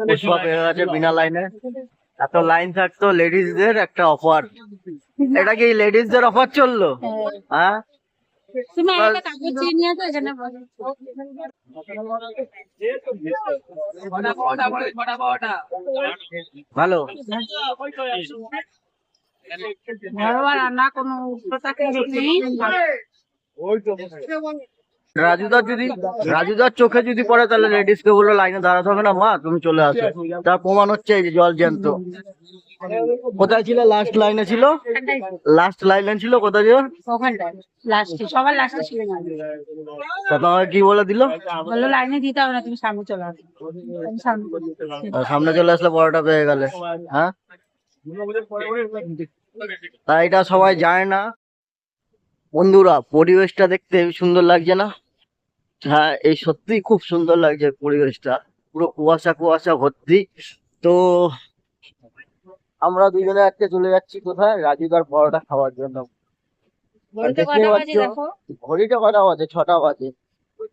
পুষ্পা পেয়ে গেছে বিনা লাইনে এত লাইন থাকতো লেডিসদের একটা অফার এটা কি লেডিসদের অফার চলল? হ্যাঁ। তুমি একটা কাগজ চেয়ে নিয়ে তো এখানে বসো। ভালো। ঘরোয়া রান্না কোনো উষ্ণতা কিছু নেই রাজুদার যদি রাজুদার চোখে যদি পড়ে তাহলে লেডিস কে বলল লাইনে দাঁড়াতে হবে না মা তুমি চলে আসো। তার প্রমাণ হচ্ছে এই যে জল জ্যান্ত। কোথায় ছিল? লাস্ট লাইনে ছিল? লাস্ট লাইনে ছিল? কোথায় ছিল? সবার লাস্টে ছিল। তা তোমাকে কি বলে দিল? বলল লাইনে দিতে হবে না তুমি সামনে চলে আসো। সামনে চলে আসলে বড়টা পেয়ে গেলে হ্যাঁ? তাই এটা সবাই জানে না। বন্ধুরা পরিবেশটা দেখতে সুন্দর লাগছে না? হ্যাঁ এই সত্যি খুব সুন্দর লাগছে পরিবেশটা। পুরো কুয়াশা কুয়াশা ভর্তি। তো আমরা দুজনে আজকে চলে যাচ্ছি কোথায়? রাজুদার পরোটা খাওয়ার জন্য। বলতে দেখতে পাচ্ছ? ঘড়িটা কটা বাজে? ছটা বাজে।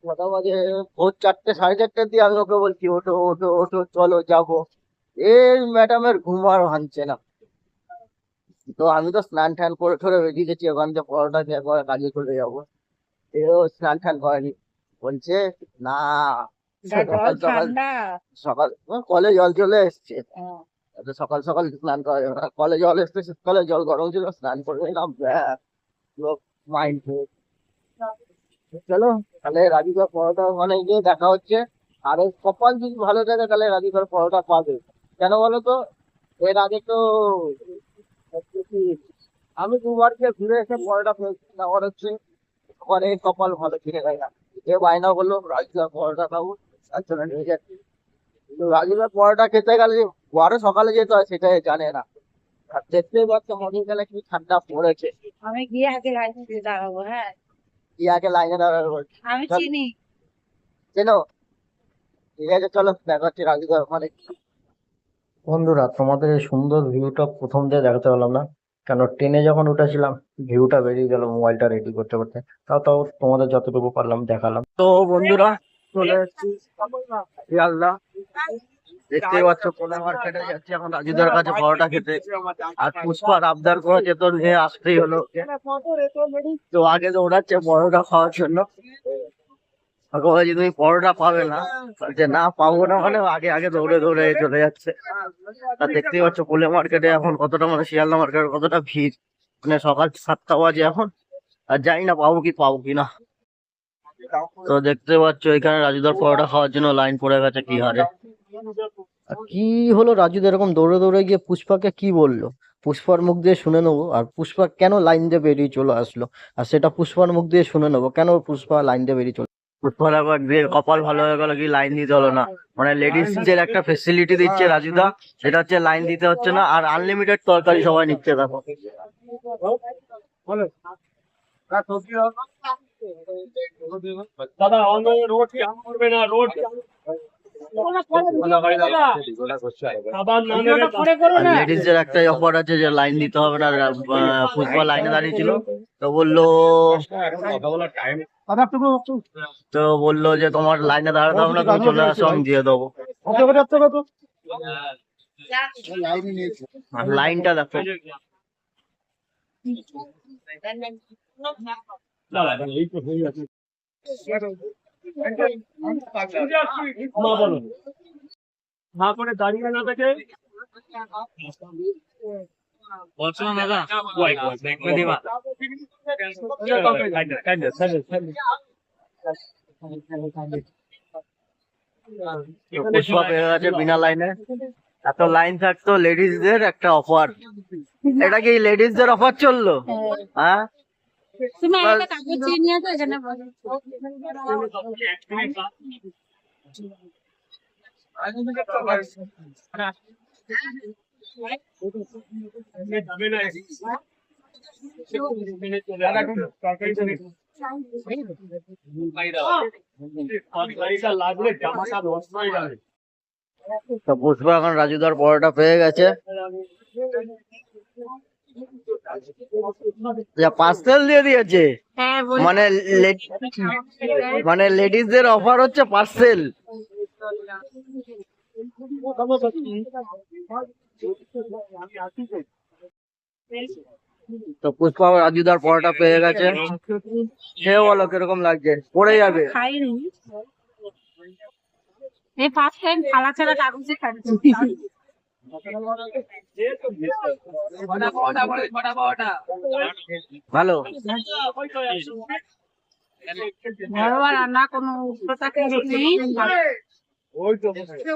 ছটা বাজে ভোর চারটে সাড়ে চারটের দিয়ে আমি ওকে বলছি ওঠো ওঠো ওঠো চলো যাব। এই ম্যাডামের ঘুম আর ভাঙছে না। তো আমি তো স্নান টান করে ঠরে বেরিয়ে গেছি ওখান থেকে পরোটা খেয়ে পরে কাজে চলে যাব। এও স্নান টান করেনি। বলছে না সকাল সকাল সকাল কলে জল চলে এসছে। সকাল সকাল স্নান করা যাবে না কলে জল এসছে শীতকালে জল গরম ছিল স্নান করে নিলাম মাইন্ড চলো তাহলে রাধিকার পরোটা ওখানে গিয়ে দেখা হচ্ছে। আর কপাল যদি ভালো থাকে তাহলে রাধিকার পরোটা পাবে। কেন বলো তো? এর আগে তো আমি গিয়ে ঘুরে এসে পরোটা ওর হচ্ছে কপাল ভালো তাই না এ বায়না বলল রাধিকার পরোটা খাব? তার জন্য নিয়ে যাচ্ছি রাজুদার পরোটা খেতে গেলে আরও সকালে যেতে হয় সেটা জানে না। দেখতেই পাচ্ছ গেলে কি ঠান্ডা পড়েছে। আমি গিয়ে আগে লাইনে দাঁড়াবো হ্যাঁ। ইয়াকে লাইনে দাঁড়াবে। আমি চিনি। চেনো? ঠিক আছে চলো দেখা হচ্ছে রাজুদার ওখানে। বন্ধুরা, তোমাদের এই সুন্দর ভিউটা প্রথম দিয়ে দেখাতে পারলাম না। কেন, ট্রেনে যখন উঠেছিলাম ভিউটা বেরিয়ে গেল মোবাইলটা রেডি করতে করতে। তাও তাও তোমাদের যতটুকু পারলাম দেখালাম। তো বন্ধুরা, চলে এসেছি। দেখতেই পাচ্ছ, কোলা মার্কেটে যাচ্ছি। এখন রাজুদার কাছে পরোটা খেতে। আর পুষ্পার আবদার করেছে তো নিয়ে আসতেই হলো। তো আগে দৌড়াচ্ছে পরোটা খাওয়ার জন্য বলছি তুমি পরোটা পাবে না। বলছে না, পাবো না মানে আগে আগে দৌড়ে দৌড়ে চলে যাচ্ছে। আর দেখতেই পাচ্ছ, পোলে মার্কেটে এখন কতটা মানে শিয়ালদা মার্কেটে কতটা ভিড়। মানে সকাল সাতটা বাজে এখন। আর জানি না পাবো কি পাবো কি না। তো দেখতে পাচ্ছ, এখানে রাজুদার পরোটা খাওয়ার জন্য লাইন পড়ে গেছে কি হারে। কি হলো রাজুদা এরকম দৌড়ে দৌড়ে গিয়ে পুষ্পাকে কি বলল? পুষ্পার মুখ দিয়ে শুনে নেব। আর পুষ্পা কেন লাইন দিয়ে বেরিয়ে চলে আসলো? আর সেটা পুষ্পার মুখ দিয়ে শুনে নেব। কেন পুষ্পা লাইন দিয়ে বেরিয়ে চলে দিয়ে কপাল ভালো হয়ে গেল কি লাইন দিতে হলো না। মানে লেডিসদের একটা ফেসিলিটি দিচ্ছে রাজুদা সেটা হচ্ছে লাইন দিতে হচ্ছে না আর আনলিমিটেড তরকারি সবাই নিচ্ছে দেখো। দাদা আমাদের রোড কি আম করবে না রোড খাবার না। নেবে লেডিসদের একটাই অফার আছে যে লাইন দিতে হবে না ফুটবল লাইনে দাঁড়িয়ে ছিল। তো বলল তো বলল যে তোমার লাইনে দাঁড়াতে হবে না, তুমি চলে আসো, আমি দিয়ে দেবো। লাইনটা দেখো। বলো। না করে দাঁড়িয়ে না পুষ্পা গেছে বিনা লাইনে এত লাইন থাকতো লেডিসদের একটা অফার এটা কি লেডিসদের অফার চলল হ্যাঁ তুমি তো পুষ্পা এখন রাজুদার পরোটা পেয়ে গেছে। পার্সেল দিয়ে দিয়েছে। হ্যাঁ মানে মানে লেডিসদের অফার হচ্ছে পার্সেল তো পুষ্পা রাজুদার পরোটা পেয়ে গেছে। খেয়ে বলো কীরকম লাগছে? পড়ে যাবে। খাইনি। এই ফার্স্ট টাইম থালা ছাড়া কাগজে খাচ্ছি। ভালো? ঘরোয়া রান্না কোনো উষ্ণতা কিছু নেই। তো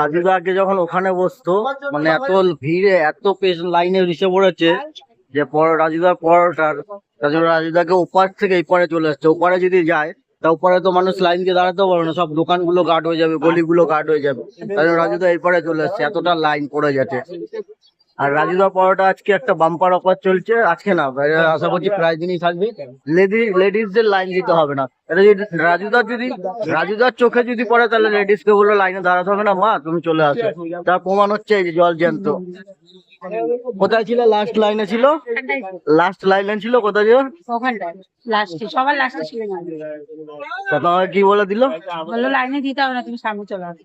রাজুদা আগে যখন ওখানে বসতো মানে এত ভিড়ে এত পেশ লাইনে রিসে পড়েছে যে পর রাজুদার পরটার তাছাড়া রাজুদাকে ওপার থেকে এই পারে চলে আসছে। ওপারে যদি যায় তা ওপারে তো মানুষ লাইন দিয়ে দাঁড়াতেও পারবে না সব দোকানগুলো গার্ড হয়ে যাবে গলিগুলো গার্ড হয়ে যাবে। তাই জন্য রাজুদা এই পারে চলে আসছে এতটা লাইন পড়ে যাচ্ছে। আর রাজুদা পরোটা আজকে একটা বাম্পার অফার চলছে আজকে না আশা করছি প্রায় দিনই থাকবে। লেডি লেডিসদের লাইন দিতে হবে না। এটা যদি রাজুদার যদি রাজুদার চোখে যদি পড়ে তাহলে লেডিসকে বলল লাইনে দাঁড়াতে হবে না। মা তুমি চলে আসো। তার প্রমাণ হচ্ছে এই যে জল জ্যান্ত। কোথায় ছিল? লাস্ট লাইনে ছিল? লাস্ট লাইনে ছিল? কোথায় ছিল? সবার লাস্টে ছিল তোমাকে কি বলে দিল? বলল লাইনে দিতে হবে না তুমি সামনে চলে আসো।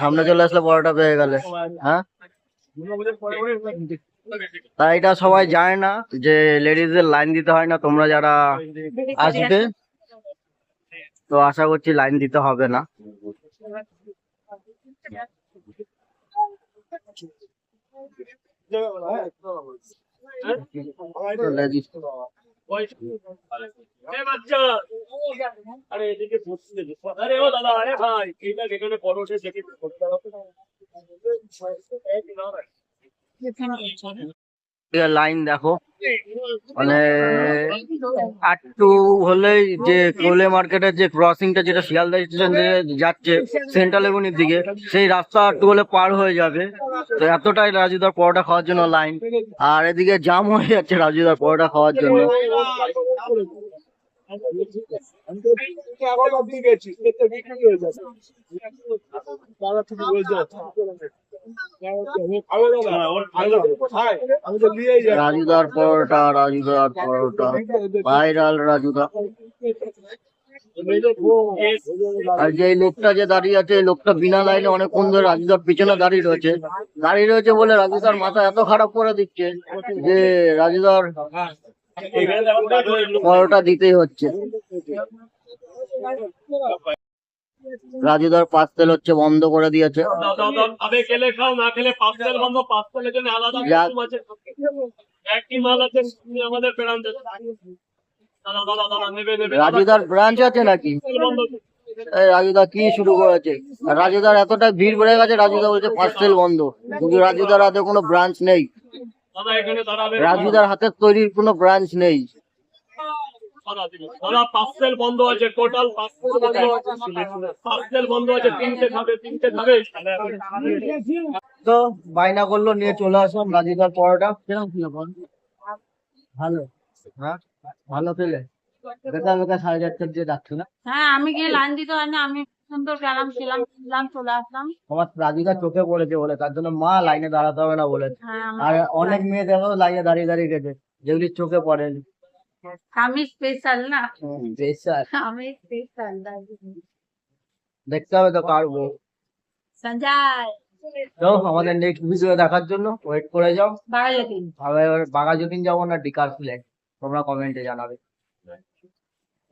সামনে চলে আসলে পরোটা পেয়ে গেলে। হ্যাঁ? তাই এটা সবাই জানে না যে লেডিসদের লাইন দিতে হয় না, তোমরা যারা আসবে, তো আশা করছি লাইন দিতে হবে না। তো দাদা, আরে ভাই এইটা দেখে করতে হবে লাইন দেখো। মানে একটু হলেই যে কোলে মার্কেটের যে ক্রসিংটা যেটা শিয়ালদা স্টেশন যাচ্ছে সেন্ট্রাল এভিনির দিকে, সেই রাস্তা একটু হলে পার হয়ে যাবে। তো এতটাই রাজুদার পরোটা খাওয়ার জন্য লাইন আর এদিকে জাম হয়ে যাচ্ছে রাজুদার পরোটা খাওয়ার জন্য। রাজুদার পরোটা রাজুদার পরোটা। ভাইরাল রাজুদা। আর যে লোকটা যে দাঁড়িয়ে আছে লোকটা বিনা লাইনে অনেকক্ষণ ধরে রাজুদার পিছনে দাঁড়িয়ে রয়েছে। দাঁড়িয়ে রয়েছে বলে রাজুদার মাথা এত খারাপ করে দিচ্ছে যে রাজুদার পরোটা দিতেই হচ্ছে। রাজুদার পার্সেল হচ্ছে বন্ধ করে দিয়েছে। রাজুদার ব্রাঞ্চ আছে নাকি? রাজুদা কি শুরু করেছে? রাজুদার এতটা ভিড় বেড়ে গেছে রাজুদা বলছে পার্সেল বন্ধ। কিন্তু রাজুদার হাতে কোনো ব্রাঞ্চ নেই। রাজুদার হাতের তৈরির কোনো ব্রাঞ্চ নেই। দাদা পার্সেল বন্ধ আছে টোটাল পার্সেল বন্ধ আছে। পার্সেল বন্ধ আছে তিনটে খাবে তিনটে খাবে তো বায়না করল নিয়ে চলে আসলাম রাজুদার পরোটা। ছিল বল? ভালো। হ্যাঁ? ভালো পেলে? বেকার বেকার সাড়ে চারটার দিয়ে ডাকছো না? হ্যাঁ আমি গিয়ে লাইন দিতে হয় না আমি সুন্দর গেলাম খেলাম খেলাম চলে আসলাম। আমার রাজুদা চোখে পড়েছে বলে তার জন্য মা লাইনে দাঁড়াতে হবে না বলে। হ্যাঁ আর অনেক মেয়ে দেখো লাইনে দাঁড়িয়ে দাঁড়িয়ে গেছে যেগুলি চোখে পড়েনি আমি স্পেশাল না। আমি স্পেশাল দেখতে হবে তো কারবো সঞ্জয়। তো আমাদের নেক্সট ভিডিও দেখার জন্য ওয়েট করে যাও। আমরা এবার যাব না ডিকার ফ্ল্যাগ তোমরা কমেন্টে জানাবে।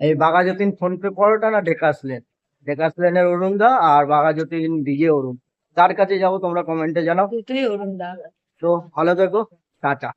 এই বাঘাযতীন ফোন পে করোটা না ডেকাস লেন ডেকাস লেনের অরুণ দা আর বাঘাযতীন ডিজে অরুণ তার কাছে যাব তোমরা কমেন্টে জানাও। অরুণ দা তো ভালো থেকো টাটা।